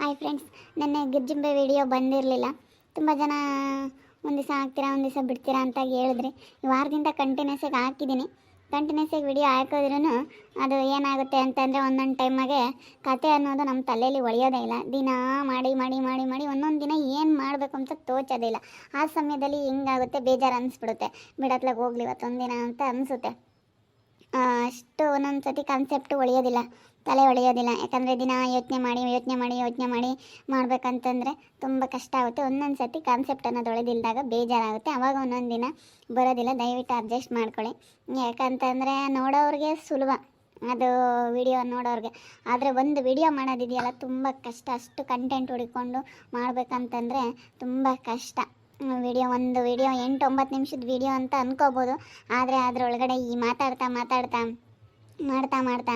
Hi friends ನೆನ್ನೆ ಗಿರ್ಜಿಂಬೆ video ಬಂದಿರಲಿಲ್ಲ. ತುಂಬ ಜನ ಒಂದು ದಿವಸ ಹಾಕ್ತೀರಾ, ಒಂದು ದಿವಸ ಬಿಡ್ತೀರಾ ಅಂತ ಹೇಳಿದ್ರಿ ವಾರದಿಂದ ಕಂಟಿನ್ಯೂಸ್ ಆಗಿ ಹಾಕಿದ್ದೀನಿ. ಕಂಟಿನ್ಯೂಸ್ ಆಗಿ ವಿಡಿಯೋ ಹಾಕಿದ್ರೂ ಅದು ಏನಾಗುತ್ತೆ ಅಂತಂದರೆ ಒಂದೊಂದು ಟೈಮಾಗೆ ಕತೆ ಅನ್ನೋದು ನಮ್ಮ ತಲೆಯಲ್ಲಿ ಒಳೆಯೋದೇ ಇಲ್ಲ. ದಿನ ಮಾಡಿ ಮಾಡಿ ಮಾಡಿ ಮಾಡಿ ಒಂದೊಂದು ದಿನ ಏನು ಮಾಡಬೇಕು ಅಂತ ತೋಚೋದಿಲ್ಲ ಆ ಸಮಯದಲ್ಲಿ ಹಿಂಗಾಗುತ್ತೆ, ಬೇಜಾರು ಅನಿಸ್ಬಿಡುತ್ತೆ. ಬಿಡತ್ಲಾಗ ಹೋಗ್ಲಿ ದಿನ ಅಂತ ಅನಿಸುತ್ತೆ. ಅಷ್ಟು ಒಂದೊಂದು ಸತಿ ಕಾನ್ಸೆಪ್ಟು ಒಳೆಯೋದಿಲ್ಲ ತಲೆ ಒಳೆಯೋದಿಲ್ಲ ಯಾಕಂದರೆ ದಿನ ಯೋಚನೆ ಮಾಡಿ ಯೋಚನೆ ಮಾಡಿ ಯೋಚನೆ ಮಾಡಿ ಮಾಡಬೇಕಂತಂದರೆ ತುಂಬ ಕಷ್ಟ ಆಗುತ್ತೆ. ಒಂದೊಂದು ಸತಿ ಕಾನ್ಸೆಪ್ಟ್ ಅನ್ನೋದು ಒಳೆದಿಲ್ದಾಗ ಬೇಜಾರಾಗುತ್ತೆ. ಆವಾಗ ಒಂದೊಂದು ದಿನ ಬರೋದಿಲ್ಲ. ದಯವಿಟ್ಟು ಅಡ್ಜಸ್ಟ್ ಮಾಡ್ಕೊಳ್ಳಿ. ಯಾಕಂತಂದರೆ ನೋಡೋರಿಗೆ ಸುಲಭ. ಅದು ವಿಡಿಯೋ ನೋಡೋರಿಗೆ. ಆದರೆ ಒಂದು ವಿಡಿಯೋ ಮಾಡೋದಿದೆಯಲ್ಲ, ತುಂಬ ಕಷ್ಟ. ಅಷ್ಟು ಕಂಟೆಂಟ್ ಹುಡ್ಕೊಂಡು ಮಾಡಬೇಕಂತಂದರೆ ತುಂಬ ಕಷ್ಟ. ವಿಡಿಯೋ, ಒಂದು ವಿಡಿಯೋ ಎಂಟು ಒಂಬತ್ತು ನಿಮಿಷದ ವಿಡಿಯೋ ಅಂತ ಅಂದ್ಕೋಬೋದು ಆದರೆ ಅದರೊಳಗಡೆ ಈ ಮಾತಾಡ್ತಾ ಮಾತಾಡ್ತಾ, ಮಾಡ್ತಾ ಮಾಡ್ತಾ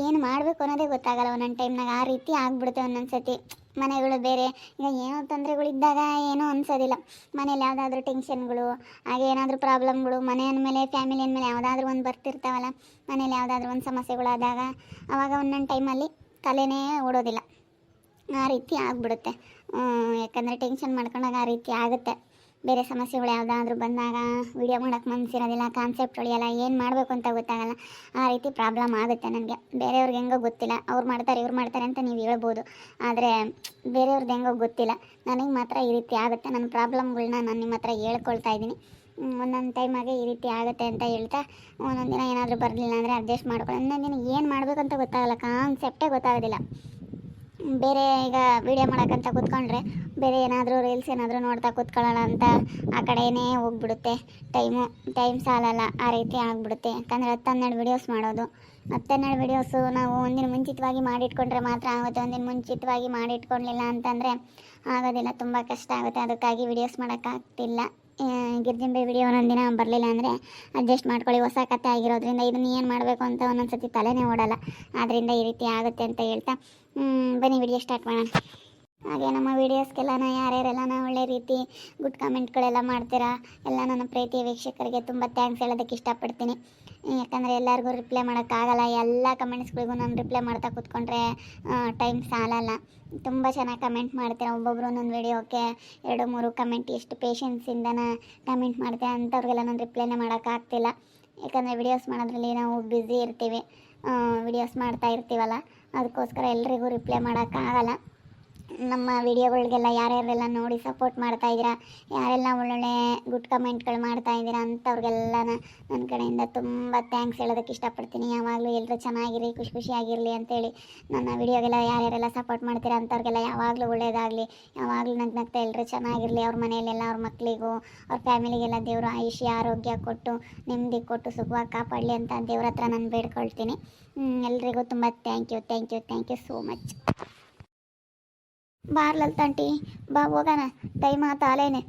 ಏನು ಮಾಡಬೇಕು ಅನ್ನೋದೇ ಗೊತ್ತಾಗಲ್ಲ. ಒಂದೊಂದು ಟೈಮ್ನಾಗ ಆ ರೀತಿ ಆಗಿಬಿಡುತ್ತೆ ಒಂದೊಂದು ಸತಿ ಮನೆಗಳು ಬೇರೆ, ಈಗ ಏನೋ ತೊಂದರೆಗಳಿದ್ದಾಗ ಏನೂ ಅನ್ಸೋದಿಲ್ಲ. ಮನೇಲಿ ಯಾವುದಾದ್ರೂ ಟೆನ್ಷನ್ಗಳು ಹಾಗೆ ಏನಾದರೂ ಪ್ರಾಬ್ಲಮ್ಗಳು ಮನೆ ಅಂದಮೇಲೆ ಫ್ಯಾಮಿಲಿ ಅಂದಮೇಲೆ ಯಾವುದಾದ್ರೂ ಒಂದು ಬರ್ತಿರ್ತಾವಲ್ಲ. ಮನೇಲಿ ಯಾವುದಾದ್ರೂ ಒಂದು ಸಮಸ್ಯೆಗಳಾದಾಗ ಆವಾಗ ಒಂದೊಂದು ಟೈಮಲ್ಲಿ ತಲೆನೇ ಓಡೋದಿಲ್ಲ. ಆ ರೀತಿ ಆಗ್ಬಿಡುತ್ತೆ. ಯಾಕಂದರೆ ಟೆನ್ಷನ್ ಮಾಡ್ಕೊಂಡಾಗ ಆ ರೀತಿ ಆಗುತ್ತೆ. ಬೇರೆ ಸಮಸ್ಯೆಗಳು ಯಾವುದಾದ್ರೂ ಬಂದಾಗ ವಿಡಿಯೋ ಮಾಡೋಕ್ಕೆ ಮನಸ್ಸಿರೋದಿಲ್ಲ ಕಾನ್ಸೆಪ್ಟ್ ಉಳಿಯಲ್ಲ, ಏನು ಮಾಡಬೇಕು ಅಂತ ಗೊತ್ತಾಗಲ್ಲ. ಆ ರೀತಿ ಪ್ರಾಬ್ಲಮ್ ಆಗುತ್ತೆ ನನಗೆ. ಬೇರೆಯವ್ರಿಗೆ ಹೆಂಗೋ ಗೊತ್ತಿಲ್ಲ. ಅವ್ರು ಮಾಡ್ತಾರೆ, ಇವ್ರು ಮಾಡ್ತಾರೆ ಅಂತ ನೀವು ಹೇಳ್ಬೋದು. ಆದರೆ ಬೇರೆಯವ್ರದ್ದು ಹೆಂಗೋ ಗೊತ್ತಿಲ್ಲ. ನನಗೆ ಮಾತ್ರ ಈ ರೀತಿ ಆಗುತ್ತೆ. ನನ್ನ ಪ್ರಾಬ್ಲಮ್ಗಳನ್ನ ನಾನು ನಿಮ್ಮ ಹತ್ರ ಹೇಳ್ಕೊಳ್ತಾ ಇದ್ದೀನಿ. ಒಂದೊಂದು ಟೈಮಾಗೆ ಈ ರೀತಿ ಆಗುತ್ತೆ ಅಂತ ಹೇಳ್ತಾ, ಒಂದೊಂದು ದಿನ ಏನಾದರೂ ಬರಲಿಲ್ಲ ಅಂದರೆ ಅಡ್ಜಸ್ಟ್ ಮಾಡ್ಕೊಳ್ಳಿ. ಒಂದೊಂದು ದಿನ ಏನು ಮಾಡಬೇಕಂತ ಗೊತ್ತಾಗಲ್ಲ. ಕಾನ್ಸೆಪ್ಟೇ ಗೊತ್ತಾಗೋದಿಲ್ಲ. ಬೇರೆ ಈಗ ವಿಡಿಯೋ ಮಾಡೋಕ್ಕಂತ ಕೂತ್ಕೊಂಡ್ರೆ ಬೇರೆ ಏನಾದರೂ ರೀಲ್ಸ್ ಏನಾದರೂ ನೋಡ್ತಾ ಕೂತ್ಕೊಳ್ಳೋಣ ಅಂತ ಆ ಕಡೆನೇ ಹೋಗ್ಬಿಡುತ್ತೆ. ಟೈಮು ಟೈಮ್ ಸಾಲಲ್ಲ, ಆ ರೀತಿ ಆಗಿಬಿಡುತ್ತೆ. ಯಾಕಂದರೆ ಹನ್ನೆರಡು ವಿಡಿಯೋಸ್ ಮಾಡೋದು. ಹನ್ನೆರಡು ವಿಡಿಯೋಸು ನಾವು ಒಂದಿನ ಮುಂಚಿತವಾಗಿ ಮಾಡಿಟ್ಕೊಂಡ್ರೆ ಮಾತ್ರ ಆಗುತ್ತೆ. ಒಂದಿನ ಮುಂಚಿತವಾಗಿ ಮಾಡಿಟ್ಕೊಳ್ಳಿಲ್ಲ ಅಂತಂದರೆ ಆಗೋದಿಲ್ಲ. ತುಂಬ ಕಷ್ಟ ಆಗುತ್ತೆ. ಅದಕ್ಕಾಗಿ ವಿಡಿಯೋಸ್ ಮಾಡೋಕ್ಕಾಗ್ತಿಲ್ಲ. ಗಿರ್ಜಿಂಬೆ ವಿಡಿಯೋ ದಿನ ಬರಲಿಲ್ಲ ಅಂದರೆ ಅಡ್ಜಸ್ಟ್ ಮಾಡ್ಕೊಳ್ಳಿ. ಹೊಸ ಕತೆ ಆಗಿರೋದ್ರಿಂದ ಇದನ್ನು ಏನು ಮಾಡಬೇಕು ಅಂತ ಒಂದೊಂದು ಸತಿ ತಲೆನೇ ಓಡಲ್ಲ. ಆದ್ದರಿಂದ ಈ ರೀತಿ ಆಗುತ್ತೆ ಅಂತ ಹೇಳ್ತಾ ಬನ್ನಿ ವಿಡಿಯೋ ಸ್ಟಾರ್ಟ್ ಮಾಡೋಣ. ಹಾಗೆ ನಮ್ಮ ವೀಡಿಯೋಸ್ಗೆಲ್ಲ ಯಾರ್ಯಾರೆಲ್ಲ ಒಳ್ಳೆ ರೀತಿ ಗುಡ್ ಕಾಮೆಂಟ್ಗಳೆಲ್ಲ ಮಾಡ್ತೀರಾ, ಎಲ್ಲ ನನ್ನ ಪ್ರೀತಿಯ ವೀಕ್ಷಕರಿಗೆ ತುಂಬ ಥ್ಯಾಂಕ್ಸ್ ಹೇಳೋದಕ್ಕೆ ಇಷ್ಟಪಡ್ತೀನಿ. ಯಾಕಂದರೆ ಎಲ್ಲರಿಗೂ ರಿಪ್ಲೈ ಮಾಡೋಕ್ಕಾಗಲ್ಲ, ಎಲ್ಲ ಕಮೆಂಟ್ಸ್ಗಳಿಗೂ ನಾನು ರಿಪ್ಲೈ ಮಾಡ್ತಾ ಕೂತ್ಕೊಂಡ್ರೆ ಟೈಮ್ ಸಾಲಲ್ಲ. ತುಂಬ ಚೆನ್ನಾಗಿ ಕಮೆಂಟ್ ಮಾಡ್ತೀರಾ, ಒಬ್ಬೊಬ್ರು ನನ್ನ ವಿಡಿಯೋಕ್ಕೆ ಎರಡು, ಮೂರು ಕಮೆಂಟ್ ಎಷ್ಟು ಪೇಷನ್ಸಿಂದನ ಕಮೆಂಟ್ ಮಾಡ್ತೀರಾ, ಅಂಥವ್ರಿಗೆಲ್ಲ ನಾನು ರಿಪ್ಲೈನೇ ಮಾಡೋಕ್ಕಾಗ್ತಿಲ್ಲ. ಯಾಕಂದರೆ ವಿಡಿಯೋಸ್ ಮಾಡೋದ್ರಲ್ಲಿ ನಾವು ಬ್ಯುಸಿ ಇರ್ತೀವಿ. ವಿಡಿಯೋಸ್ ಮಾಡ್ತಾ ಇರ್ತೀವಲ್ಲ ಅದಕ್ಕೋಸ್ಕರ ಎಲ್ರಿಗೂ ರಿಪ್ಲೈ ಮಾಡೋಕ್ಕಾಗಲ್ಲ. ನಮ್ಮ ವಿಡಿಯೋಗಳಿಗೆಲ್ಲ ಯಾರ್ಯಾರೆಲ್ಲ ನೋಡಿ ಸಪೋರ್ಟ್ ಮಾಡ್ತಾ ಇದ್ದೀರಾ, ಯಾರೆಲ್ಲ ಒಳ್ಳೊಳ್ಳೆ ಗುಡ್ ಕಮೆಂಟ್ಗಳು ಮಾಡ್ತಾ ಇದ್ದೀರಾ ಅಂಥವ್ರಿಗೆಲ್ಲ ನನ್ನ ಕಡೆಯಿಂದ ತುಂಬ ಥ್ಯಾಂಕ್ಸ್ ಹೇಳೋದಕ್ಕೆ ಇಷ್ಟಪಡ್ತೀನಿ. ಯಾವಾಗಲೂ ಎಲ್ಲರೂ ಚೆನ್ನಾಗಿರಿ, ಖುಷಿ ಖುಷಿಯಾಗಿರಲಿ ಅಂತೇಳಿ ನನ್ನ ವಿಡಿಯೋಗೆಲ್ಲ ಯಾರ್ಯಾರೆಲ್ಲ ಸಪೋರ್ಟ್ ಮಾಡ್ತೀರಾ ಅಂಥವ್ರಿಗೆಲ್ಲ ಯಾವಾಗಲೂ ಒಳ್ಳೆಯದಾಗಲಿ ಯಾವಾಗಲೂ ನಗ್ ನಗ್ತಾ ಎಲ್ಲರೂ ಚೆನ್ನಾಗಿರಲಿ. ಅವ್ರ ಮನೆಯಲ್ಲೆಲ್ಲ ಅವ್ರ ಮಕ್ಕಳಿಗೂ ಅವ್ರ ಫ್ಯಾಮಿಲಿಗೆಲ್ಲ ದೇವರು ಆಯುಷ್ಯ, ಆರೋಗ್ಯ ಕೊಟ್ಟು, ನೆಮ್ಮದಿ ಕೊಟ್ಟು, ಸುಖವಾಗಿ ಕಾಪಾಡಲಿ ಅಂತ ದೇವ್ರ ಹತ್ರ ನಾನು ಬೇಡ್ಕೊಳ್ತೀನಿ. ಎಲ್ರಿಗೂ ತುಂಬ thank you thank you thank you so much ಬಾರ್ಲಲ್ ತಂಟಿ ಬಾ ಹೋಗೋಣ. ಟೈಮ್ ಆತಾಲೇನೆ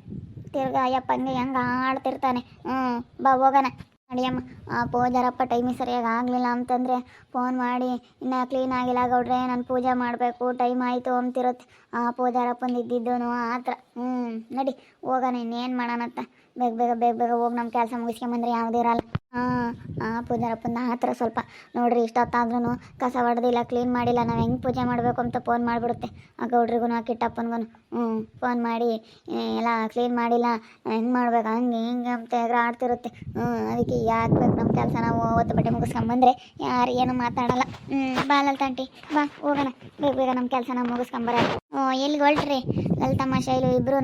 ತಿರ್ಗಾ ಅಯ್ಯಪ್ಪಂಗೆ ಹೆಂಗೆ ಆಡ್ತಿರ್ತಾನೆ. ಹ್ಞೂ ಬಾ ಹೋಗಣ. ನಡಿಯಮ್ಮ ಆ ಪೂಜಾರಪ್ಪ ಟೈಮಿಗೆ ಸರಿಯಾಗಿ ಆಗಲಿಲ್ಲ ಅಂತಂದರೆ ಫೋನ್ ಮಾಡಿ, ಇನ್ನು ಕ್ಲೀನ್ ಆಗಿಲ್ಲ ಗೌಡ್ರೆ, ನಾನು ಪೂಜೆ ಮಾಡಬೇಕು ಟೈಮ್ ಆಯಿತು ಅಂತಿರುತ್ತೆ ಆ ಪೂಜಾರಪ್ಪಂದು ಇದ್ದಿದ್ದು ಆ ಥರ ಹ್ಞೂ ನಡಿ, ಹೋಗೋಣ ಇನ್ನೇನು ಮಾಡೋಣಂತ. ಬೇಗ ಬೇಗ ಬೇಗ ಬೇಗ ಹೋಗಿ ನಮ್ಮ ಕೆಲಸ ಮುಗಿಸ್ಕೊಂಬಂದ್ರೆ ಯಾವುದೂ ಇರಲ್ಲ. ಹಾಂ ಹಾಂ ಪೂಜಾರಪ್ಪನ ಆ ಥರ ಸ್ವಲ್ಪ ನೋಡ್ರಿ ಇಷ್ಟೊತ್ತಾದ್ರೂ ಕಸ ಹೊಡೆದಿಲ್ಲ ಕ್ಲೀನ್ ಮಾಡಿಲ್ಲ, ನಾವು ಹೆಂಗೆ ಪೂಜೆ ಮಾಡಬೇಕು ಅಂತ ಫೋನ್ ಮಾಡಿಬಿಡುತ್ತೆ. ಆ ಗೌಡ್ರಿಗೂ ಆ ಕಿಟ್ಟಪ್ಪನಿಗೂ ಹ್ಞೂ ಫೋನ್ ಮಾಡಿ ಎಲ್ಲ ಕ್ಲೀನ್ ಮಾಡಿಲ್ಲ, ಹೆಂಗೆ ಮಾಡ್ಬೇಕು, ಹಂಗೆ ಹಿಂಗೆ ಅಂತ ಆಡ್ತಿರುತ್ತೆ. ಹ್ಞೂ ಅದಕ್ಕೆ ಯಾಕೆ ಬೇಕು ನಮ್ಮ ಕೆಲಸ ನಾವು ಅವತ್ತು ಬಟ್ಟೆ ಮುಗಿಸ್ಕೊಂಬಂದ್ರೆ ಯಾರು ಏನು ಮಾತಾಡಲ್ಲ. ಹ್ಞೂ ಬಾಲಲ್ ತಂಟಿ ಬಾ, ಹೋಗೋಣ. ಬೇಗ ಬೇಗ ನಮ್ಮ ಕೆಲಸ ನಾವು ಮುಗಿಸ್ಕೊಂಬರ ಹ್ಞೂ ಎಲ್ಲಿಗೆ ಹೊಲ್ಟ್ರಿ ಲಲಿತಮ್ಮ, ಶೈಲು ಇಬ್ರು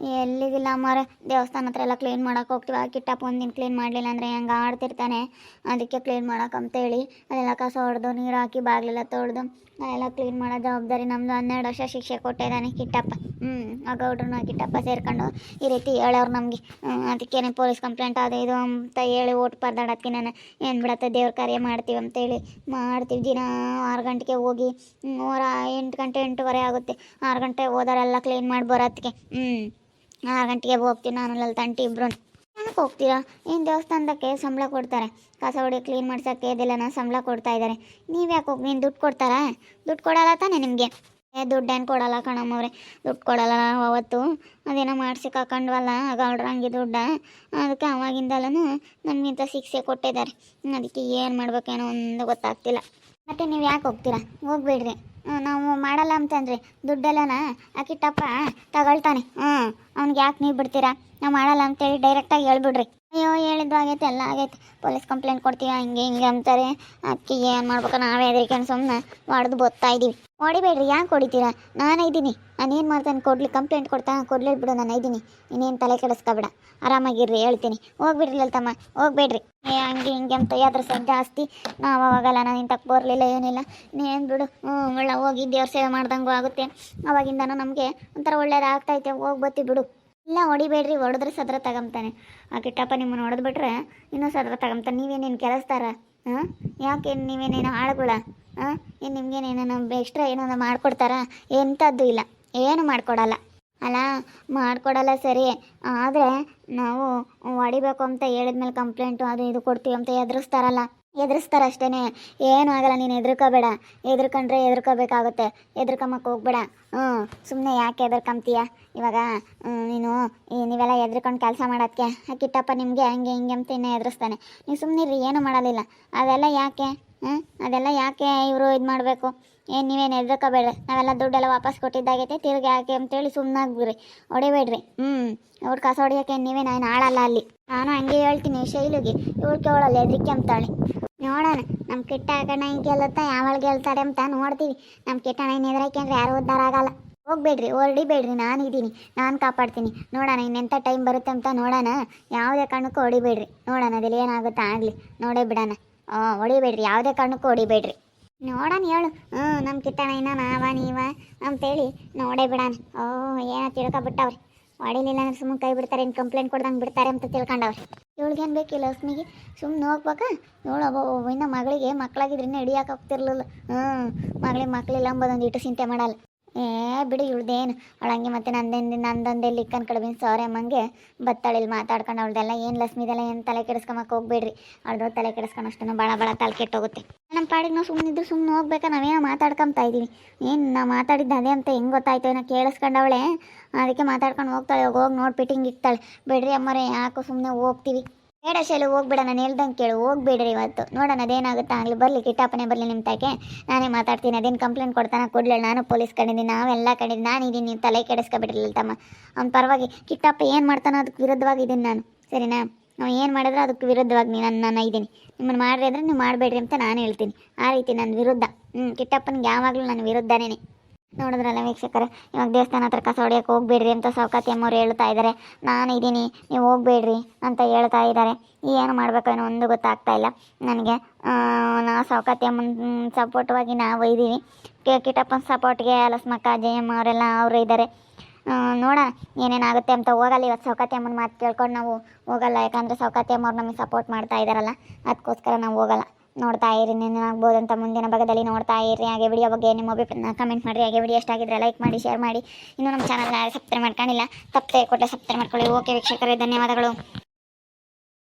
ಎಲ್ಲಿಗಿಲ್ಲ ಮಾರ ದೇವಸ್ಥಾನ ಹತ್ರ ಎಲ್ಲ ಕ್ಲೀನ್ ಮಾಡೋಕೆ ಹೋಗ್ತೀವಿ. ಆ ಕಿಟ್ಟಪ್ಪ ಒಂದಿನ ಕ್ಲೀನ್ ಮಾಡಲಿಲ್ಲ ಅಂದರೆ ಹೆಂಗೆ ಆಡ್ತಿರ್ತಾನೆ? ಅದಕ್ಕೆ ಕ್ಲೀನ್ ಮಾಡೋಕೆ ಅಂತೇಳಿ ಅದೆಲ್ಲ ಕಸ ಹೊಡೆದು ನೀರು ಹಾಕಿ ಬಾಗಿಲೆಲ್ಲ ತೊಳೆದು ಅದೆಲ್ಲ ಕ್ಲೀನ್ ಮಾಡೋ ಜವಾಬ್ದಾರಿ ನಮ್ಮದು ಹನ್ನೆರಡು ವರ್ಷ ಶಿಕ್ಷೆ ಕೊಟ್ಟಿದ್ದಾನೆ ಕಿಟ್ಟಪ್ಪ ಹ್ಞೂ ಆ ಕಿಟ್ಟಪ್ಪ ಸೇರ್ಕೊಂಡು ಈ ರೀತಿ ಹೇಳೋರು ನಮಗೆ. ಅದಕ್ಕೇನೆ ಪೊಲೀಸ್ ಕಂಪ್ಲೇಂಟ್ ಅದು ಇದು ಅಂತ ಹೇಳಿ ಓಟ್ ಪರ್ದಾಡೋದಕ್ಕೆ ನಾನು ಏನು ಬಿಡತ್ತೆ ದೇವ್ರ ಕಾರ್ಯ ಮಾಡ್ತೀವಿ ಅಂತೇಳಿ ಮಾಡ್ತೀವಿ. ದಿನ ಆರು ಗಂಟೆಗೆ ಹೋಗಿ ಮೂರ ಎಂಟು ಗಂಟೆ ಎಂಟೂವರೆ ಆಗುತ್ತೆ. ಆರು ಗಂಟೆ ಹೋದರೆಲ್ಲ ಕ್ಲೀನ್ ಮಾಡಿ ಬರೋದಕ್ಕೆ ಹ್ಞೂ ಆರು ಗಂಟೆಗೆ ಹೋಗ್ತೀನಿ ನಾನು ಅಲ್ಲಿ ತಂಟಿ ಇಬ್ಬರು ನನಗೆ ಹೋಗ್ತೀರಾ? ಏನು ದೇವಸ್ಥಾನದಕ್ಕೆ ಸಂಬಳ ಕೊಡ್ತಾರೆ? ಕಸ ಹೊಡಿ ಕ್ಲೀನ್ ಮಾಡ್ಸೋಕ್ಕೆ ಇದೆಲ್ಲ ಸಂಬಳ ಕೊಡ್ತಾ ಇದ್ದಾರೆ. ನೀವು ಯಾಕೆ ಹೋಗಿ ನೀನು ದುಡ್ಡು ಕೊಡ್ತಾರಾ? ದುಡ್ಡು ಕೊಡಲ್ಲ ತಾನೇ ನಿಮಗೆ? ಏ ದುಡ್ಡೇನು ಕೊಡಲ್ಲ ಕಣಮ್ಮವ್ರೆ. ದುಡ್ಡು ಕೊಡಲ್ಲ ಅವತ್ತು. ಅದೇನೋ ಮಾಡ್ಸಿಕ ಕಾಕೊಂಡ್ವಲ್ಲ ಗೌಡ್ರಂಗೆ ದುಡ್ಡ. ಅದಕ್ಕೆ ಅವಾಗಿಂದಲೂ ನಮಗಿಂತ ಶಿಕ್ಷೆ ಕೊಟ್ಟಿದ್ದಾರೆ. ಅದಕ್ಕೆ ಏನು ಮಾಡ್ಬೇಕೇನೋ ಒಂದು ಗೊತ್ತಾಗ್ತಿಲ್ಲ. ಮತ್ತೆ ನೀವು ಯಾಕೆ ಹೋಗ್ತೀರಾ? ಹೋಗ್ಬೇಡ್ರಿ. ನಾವು ಮಾಡಲ್ಲ ಅಂತಂದ್ರೆ ದುಡ್ಡೆಲ್ಲನ ಆಕಿಟ್ಟಪ್ಪ ಕಿಟ್ಟಪ್ಪ ತಗೊಳ್ತಾನೆ. ಹ್ಞೂ ಅವ್ನಿಗೆ ಯಾಕೆ ನೀವು ಬಿಡ್ತೀರಾ? ನಾವು ಮಾಡಲ್ಲ ಅಂತೇಳಿ ಡೈರೆಕ್ಟಾಗಿ ಹೇಳ್ಬಿಡ್ರಿ. ಅಯ್ಯೋ, ಹೇಳಿದ್ದು ಆಗೈತೆ, ಎಲ್ಲ ಆಗೈತೆ. ಪೊಲೀಸ್ ಕಂಪ್ಲೇಂಟ್ ಕೊಡ್ತೀವಿ ಹಂಗೆ, ಹಿಂಗೆ ಅಂತಾರೆ. ಅದಕ್ಕೆ ಏನು ಮಾಡ್ಬೇಕು? ನಾವೇ ಅದಕ್ಕೆ ಸುಮ್ಮನೆ ಹೊಡೆದು ಬತ್ತಾ ಇದ್ದೀವಿ. ಹೊಡಿಬೇಡ್ರಿ, ಯಾಕೆ ಹೊಡಿತೀರಾ? ನಾನೇ ಇದ್ದೀನಿ. ಏನು ಮಾಡ್ತಾನೆ? ಕೊಡ್ಲಿ, ಕಂಪ್ಲೇಂಟ್ ಕೊಡ್ತಾ? ಕೊಡ್ಲಿ ಬಿಡು, ನಾನು ಇದ್ದೀನಿ. ಇನ್ನೇನು ತಲೆ ಕೆಡಿಸ್ಕೊಬೇಡ. ಆರಾಮಾಗಿರ್ರಿ, ಹೇಳ್ತೀನಿ. ಹೋಗ್ಬಿಡ್ರಿ ತಮ್ಮ ಹೋಗ್ಬೇಡ್ರಿ. ಹಂಗೆ, ಹಿಂಗೆ ಅಂತ ಯಾವ್ದ್ರ ಸಹ ಜಾಸ್ತಿ. ನಾವು ಅವಾಗಲ್ಲ, ನಾನು ಇಂತಕ್ಕೆ ಬರಲಿಲ್ಲ, ಏನಿಲ್ಲ. ನೀನು ಬಿಡು. ಹ್ಞೂ ಹೋಗಿ ದೇವ್ರ ಸೇವೆ ಮಾಡ್ದಂಗೂ ಆಗುತ್ತೆ. ಅವಾಗಿಂದನೂ ನಮಗೆ ಒಂಥರ ಒಳ್ಳೇದಾಗ್ತೈತೆ. ಹೋಗಿ ಬತ್ತಿ ಬಿಡು. ಇಲ್ಲ ಹೊಡಿಬೇಡ್ರಿ ಹೊಡೆದ್ರೆ ಸದ್ರ ತಗೊಂತಾನೆ ಆ ಕಿಟ್ಟಪ್ಪ ನಿಮ್ಮನ್ನು ಹೊಡೆದ್ಬಿಟ್ರೆ ಇನ್ನೂ ಸದ್ರ ತಗೊಂತಾನೆ ನೀವೇನೇನು ಕೆಲಸ್ತಾರ? ಹಾಂ ಯಾಕೆ ನೀವೇನೇನು ಆಳುಗಳ? ಹಾಂ ಏನು ನಿಮ್ಗೇನೇನು ಎಕ್ಸ್ಟ್ರಾ ಏನಾರ ಮಾಡ್ಕೊಡ್ತಾರ? ಎಂಥದ್ದು ಇಲ್ಲ. ಏನು ಮಾಡ್ಕೊಡಲ್ಲ. ಅಲ್ಲ, ಮಾಡ್ಕೊಡಲ್ಲ ಸರಿ. ಆದರೆ ನಾವು ಹೊಡಿಬೇಕು ಅಂತ ಹೇಳಿದ್ಮೇಲೆ ಕಂಪ್ಲೇಂಟು ಅದು ಇದು ಕೊಡ್ತೀವಿ ಅಂತ ಎದುರಿಸ್ತಾರಲ್ಲ. ಎದುರಿಸ್ತಾರೆ ಏನೂ ಆಗಲ್ಲ, ನೀನು ಹೆದರ್ಕೋಬೇಡ ಹೆದರ್ಕೊಂಡ್ರೆ ಹೆದರ್ಕೋಬೇಕಾಗುತ್ತೆ ಹೆದರ್ಕೊಂಬಕ್ಕೆ ಹೋಗ್ಬೇಡ. ಹ್ಞೂ ಸುಮ್ಮನೆ ಯಾಕೆ ಹೆದರ್ಕೊಂತೀಯ ಇವಾಗ ನೀನು ನೀವೆಲ್ಲ ಹೆದರ್ಕೊಂಡು ಕೆಲಸ ಮಾಡೋದಕ್ಕೆ ಕಿಟ್ಟಪ್ಪ ನಿಮಗೆ ಹಂಗೆ ಹಿಂಗೆ ಅಂತ ಇನ್ನೂ ಎದುರಿಸ್ತಾನೆ. ನೀವು ಸುಮ್ಮನೆ ಏನೂ ಮಾಡಲಿಲ್ಲ. ಅದೆಲ್ಲ ಯಾಕೆ? ಹಾಂ ಅದೆಲ್ಲ ಯಾಕೆ ಇವರು ಇದು ಮಾಡಬೇಕು? ಏನು ನೀವೇನು ಹೆದರ್ಕೋಬೇಡ್ರಿ ನಾವೆಲ್ಲ ದುಡ್ಡೆಲ್ಲ ವಾಪಸ್ ಕೊಟ್ಟಿದ್ದಾಗೈತೆ, ತಿರುಗಿ ಯಾಕೆ ಅಂತೇಳಿ ಸುಮ್ಮನಾಗ್ಬಿಡ್ರಿ ಹೊಡಿಬೇಡ್ರಿ. ಹ್ಞೂ ಅವ್ರ ಕಸ ಹೊಡಿಯೋಕೆ ನೀವೇ ನಾನು ಆಳಲ್ಲ ಅಲ್ಲಿ. ನಾನು ಹಂಗೆ ಹೇಳ್ತೀನಿ ಶೈಲಿಗೆ. ಇವ್ರು ಕೇಳಲ್ಲ ಹೆದರಿಕೆ ಅಂತಾಳೆ. ನೋಡೋಣ ನಮ್ಮ ಕಿಟ್ಟ ಕಣ ಹಿಂಗೆ ಗೆಲ್ಲುತ್ತಾ ಯಾವಾಗ ಗೆಲ್ತಾರೆ ಅಂತ ನೋಡ್ತೀವಿ. ನಮ್ಮ ಕಿಟ್ಟಣ ಏನು ಅಂದರೆ ಯಾರು ಉದ್ಧಾರ ಆಗಲ್ಲ. ಹೋಗ್ಬೇಡ್ರಿ ಹೊಡಿಬೇಡ್ರಿ ನಾನು ಇದ್ದೀನಿ ನಾನು ಕಾಪಾಡ್ತೀನಿ. ನೋಡೋಣ ಇನ್ನೆಂಥ ಟೈಮ್ ಬರುತ್ತೆ ಅಂತ ನೋಡೋಣ. ಯಾವುದೇ ಕಾರಣಕ್ಕೂ ಹೊಡಿಬೇಡ್ರಿ. ನೋಡೋಣ ಅದಲ್ಲಿ ಏನಾಗುತ್ತೆ ಆಗಲಿ. ನೋಡೇ ಬಿಡೋಣ. ಹೊಡಿಬೇಡ್ರಿ. ಯಾವುದೇ ಕಾರಣಕ್ಕೂ ಹೊಡಿಬೇಡ್ರಿ. ನೋಡೋಣ ಹೇಳು. ಹ್ಞೂ, ನಮ್ಮ ಕಿಟ್ಟಣ ಇನ್ನ ನಾವ, ನೀವ ಅಂತೇಳಿ ನೋಡೇ ಬಿಡಾನ ಓ, ಏನೋ ತಿಳ್ಕೊಬಿಟ್ಟವ್ರಿ. ಹೊಡಿಲಿಲ್ಲ ಅಂದ್ರೆ ಸುಮ್ಮನೆ ಕೈ ಬಿಡ್ತಾರೆ ಏನು ಕಂಪ್ಲೇಂಟ್ ಕೊಡ್ದಂಗೆ ಬಿಡ್ತಾರೆ ಅಂತ ತಿಳ್ಕೊಂಡವ್ರಿ. ಇವಳಿಗೇನು ಬೇಕಿಲ್ಲ ಲಕ್ಷ್ಮಿಗೆ ಸುಮ್ಮನೆ ಹೋಗ್ಬೇಕ. ಇವಳು ಒಬ್ಬ ಇನ್ನು ಮಗಳಿಗೆ ಮಕ್ಕಳಾಗಿದ್ರಿಂದ ಹಿಡಿಯಕ್ಕೆ ಹೋಗ್ತಿರ್ಲಿಲ್ಲ ಹ್ಞೂ, ಮಗಳಿಗೆ ಮಕ್ಕಳಿಲ್ಲ ಅಂಬೋದೊಂದು ಇಟ್ಟು ಚಿಂತೆ ಮಾಡಲ್ಲ. ಏ, ಬಿಡು ಇವಳ್ದೇನು. ಅವಳು ಹಂಗೆ ಮತ್ತೆ ನಂದೇನು ನಂದೊಂದು ಲಿಕ್ಕನ್ ಇಕ್ಕನ್ ಬೀನ್ ಸಾರಿ ಅಮ್ಮಂಗೆ ಬತ್ತಾಳಿಲ್ ಮಾತಾಡ್ಕೊಂಡು ಅವಳ್ದೆಲ್ಲ ಏನು ಲಕ್ಷ್ಮಿದೆಲ್ಲ ಏನು ತಲೆ ಕೆಡಿಸ್ಕೊಂಬಕ್ಕೆ ಹೋಗ್ಬೇಡ್ರಿ. ಅವ್ಳದ್ದು ತಲೆ ಕೆಡಿಸ್ಕೊಂಡು ಅಷ್ಟನ್ನು ಭಾಳ ಭಾಳ ತಲೆ ಕೆಟ್ಟೋಗುತ್ತೆ ನಮ್ಮ ಪಾಡಿಗೆ ನಾವು ಸುಮ್ಮನಿದ್ರು ಸುಮ್ಮನೆ ಹೋಗ್ಬೇಕಾ? ನಾವೇನೋ ಮಾತಾಡ್ಕೊಂತ ಇದ್ದೀವಿ ಏನು ನಾವು ಮಾತಾಡಿದ್ದು ಅದೇ ಅಂತ ಹೆಂಗೆ ಗೊತ್ತಾಯ್ತು ಏನೋ ಕೇಳಿಸ್ಕೊಂಡವಳೆ. ಅದಕ್ಕೆ ಮಾತಾಡ್ಕೊಂಡು ಹೋಗ್ತಾಳೆ, ಹೋಗಿ ನೋಡಿ ಹಿಂಗೆ ಇಕ್ತಾಳೆ ಬಿಡ್ರಿ ಅಮ್ಮರೇ, ಯಾಕೋ ಸುಮ್ಮನೆ ಹೋಗ್ತೀವಿ. ಬೇಡ ಶೈಲು ಹೋಗ್ಬೇಡ, ನಾನು ಹೇಳ್ದಂಗೆ ಕೇಳು, ಹೋಗ್ಬೇಡ್ರಿ ಇವತ್ತು. ನೋಡೋಣ, ಅದೇನಾಗುತ್ತಾ? ಆಗಲಿ ಬರಲಿ ಕಿಟ್ಟಾಪನೆ ಬರಲಿ ನಿಮ್ಮ ತಾಕೆ ನಾನೇ ಮಾತಾಡ್ತೀನಿ, ಅದೇನು ಕಂಪ್ಲೇಂಟ್ ಕೊಡ್ತಾನೆ ಕೊಡ್ಲಿ ನಾನು ಪೊಲೀಸ್ ಕಂಡಿದ್ದೀನಿ ನಾವೆಲ್ಲ ಕಂಡಿದ್ದೀನಿ ನಾನು ಇದೀನಿ, ನೀವು ತಲೆ ಕೆಡಿಸ್ಕೊಬಿಟ್ಟಿರಲಿಲ್ಲ ತಮ್ಮ ಅವ್ನು ಪರವಾಗಿ, ಕಿಟ್ಟಪ್ಪ ಏನು ಮಾಡ್ತಾನೋ ಅದಕ್ಕೆ ವಿರುದ್ಧವಾಗಿದ್ದೀನಿ ನಾನು. ಸರಿನಾ? ನಾವು ಏನು ಮಾಡಿದ್ರೆ ಅದಕ್ಕೆ ವಿರುದ್ಧವಾಗಿ ನಾನು ನಾನು ಇದ್ದೀನಿ ನಿಮ್ಮನ್ನು ಮಾಡ್ರಿ ಅಂದರೆ ನೀವು ಮಾಡಬೇಡ್ರಿ ಅಂತ ನಾನು ಹೇಳ್ತೀನಿ. ಆ ರೀತಿ ನನ್ನ ವಿರುದ್ಧ. ಹ್ಞೂ ಕಿಟ್ಟಪ್ಪನಿಗೆ ಯಾವಾಗಲೂ ನನ್ನ ವಿರುದ್ಧನೇ ನೋಡಿದ್ರಲ್ಲ ವೀಕ್ಷಕರ, ಇವಾಗ ದೇವಸ್ಥಾನ ಹತ್ರ ಕಸ ಹೊಡಿಯೋಕೆ ಹೋಗ್ಬೇಡ್ರಿ ಅಂತ ಸೌಕಾತಿ ಅಮ್ಮವ್ರು ಹೇಳ್ತಾ ಇದ್ದಾರೆ ನಾನು ಇದ್ದೀನಿ ನೀವು ಹೋಗ್ಬೇಡ್ರಿ ಅಂತ ಹೇಳ್ತಾ ಇದ್ದಾರೆ ಏನು ಮಾಡಬೇಕು ಒಂದು ಗೊತ್ತಾಗ್ತಾ ಇಲ್ಲ. ನನಗೆ ನಾ ಸೌಕಾತಿ ಅಮ್ಮನ ಸಪೋರ್ಟ್ವಾಗಿ ನಾವು ಇದ್ದೀವಿ ಕಿಟಪ್ಪನ ಸಪೋರ್ಟ್ಗೆ ಅಲಸ್ಮಕ್ಕ, ಜಯಮ್ಮ ಅವರೆಲ್ಲ ಅವರು ಇದ್ದಾರೆ ನೋಡೋಣ ಏನೇನಾಗುತ್ತೆ ಅಂತ ಹೋಗಲ್ಲ. ಇವತ್ತು ಸೌಕಾತಿ ಅಮ್ಮನ ಮಾತು ಕೇಳ್ಕೊಂಡು ನಾವು ಹೋಗಲ್ಲ. ಯಾಕಂದರೆ ಸೌಕಾತಿ ಅಮ್ಮವ್ರು ನಮಗೆ ಸಪೋರ್ಟ್ ಮಾಡ್ತಾ ಇದ್ದಾರಲ್ಲ ಅದಕ್ಕೋಸ್ಕರ ನಾವು ಹೋಗಲ್ಲ. ನೋಡ್ತಾ ಇರಿ ಆಗ್ಬೋದು ಅಂತ ಮುಂದಿನ ಭಾಗದಲ್ಲಿ ನೋಡ್ತಾ ಇರಿ. ಹಾಗೆ ವಿಡಿಯೋ ಬಗ್ಗೆ ನಿಮ್ಮ ಅಭಿಪ್ರಾಯ ಕಮೆಂಟ್ ಮಾಡಿರಿ. ಹಾಗೆ ವಿಡಿಯೋ ಎಷ್ಟಾಗಿದ್ರೆ ಲೈಕ್ ಮಾಡಿ ಶೇರ್ ಮಾಡಿ. ಇನ್ನೂ ನಮ್ಮ ಚಾನಲ್ನ ಸಬ್ಸ್ಕ್ರೈಬ್ ಮಾಡ್ಕೊಂಡಿಲ್ಲ ತಪ್ಪದೆ ಕೊಟ್ಟರೆ ಸಬ್ಸ್ಕ್ರೈಬ್ ಮಾಡ್ಕೊಳ್ಳಿ. ಓಕೆ ವೀಕ್ಷಕರೇ, ಧನ್ಯವಾದಗಳು.